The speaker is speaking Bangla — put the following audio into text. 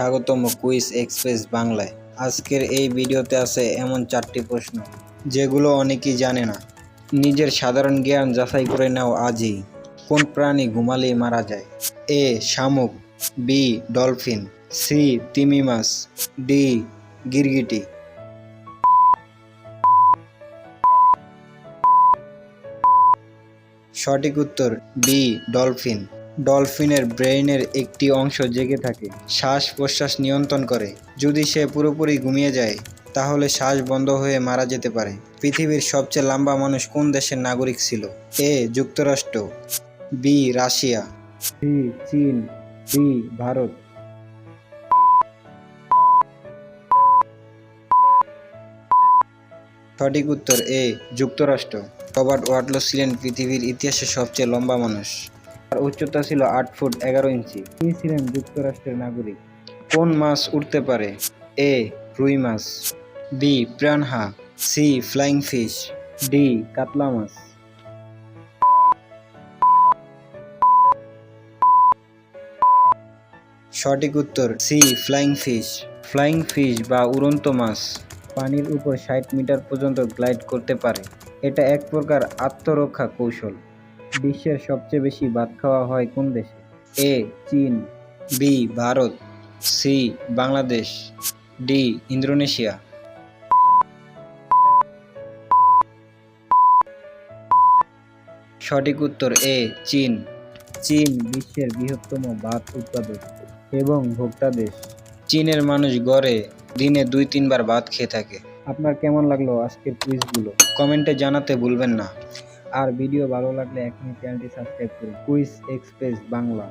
স্বাগতম কুইজ এক্সপ্রেস বাংলায়। আজকের এই ভিডিওতে আছে এমন চারটি প্রশ্ন, যেগুলো অনেকেই জানে না। নিজের সাধারণ জ্ঞান যাচাই করে নাও আজই। কোন প্রাণী ঘুমালেই মারা যায়? এ, শামুক, বি, ডলফিন, সি, তিমি মাছ, ডি, গিরগিটি। সঠিক উত্তর, বি, ডলফিন। ডলফিনের ব্রেইনের একটি অংশ জেগে থাকে। শ্বাস প্রশ্বাস নিয়ন্ত্রণ করে। যদি সে পুরোপুরি ঘুমিয়ে যায়, তাহলে শ্বাস বন্ধ হয়ে মারা যেতে পারে। পৃথিবীর সবচেয়ে লম্বা মানুষ কোন দেশের নাগরিক ছিল? এ, যুক্তরাষ্ট্র। B, Russia. সি, চীন। ডি, ভারত। সঠিক উত্তর এ, যুক্তরাষ্ট্র। রবার্ট ওয়াটলো ছিলেন পৃথিবীর ইতিহাসে সবচেয়ে লম্বা মানুষ। তার উচ্চতা ছিল আট ফুট এগারো ইঞ্চি। তিনি ছিলেন যুক্তরাষ্ট্রের নাগরিক? কোন মাছ উঠতে পারে? এ রুই মাছ B প্রাণহা C flying fish D কাতলা মাছ। সঠিক উত্তর C flying fish. Flying fish বা উড়ন্ত মাছ পানির উপর ষাট মিটার পর্যন্ত গ্লাইড করতে পারে। এটা এক প্রকার আত্মরক্ষা কৌশল। বিশ্বের সবচেয়ে বেশি ভাত খাওয়া হয় কোন দেশে? এ, চীন, B, Bharat, C, Bangladesh, D, Indonesia. সঠিক উত্তর এ, চীন। চীন বিশ্বের বৃহত্তম ভাত উৎপাদক এবং ভোক্তা দেশ। চীনের মানুষ গড়ে দিনে দুই, তিনবার ভাত খেয়ে থাকে। আপনার কেমন লাগল আজকের কুইজগুলো কমেন্টে জানাতে ভুলবেন না। আর ভিডিও ভালো লাগলে এখনই চ্যানেলটি সাবস্ক্রাইব করুন। Quiz express Bangla.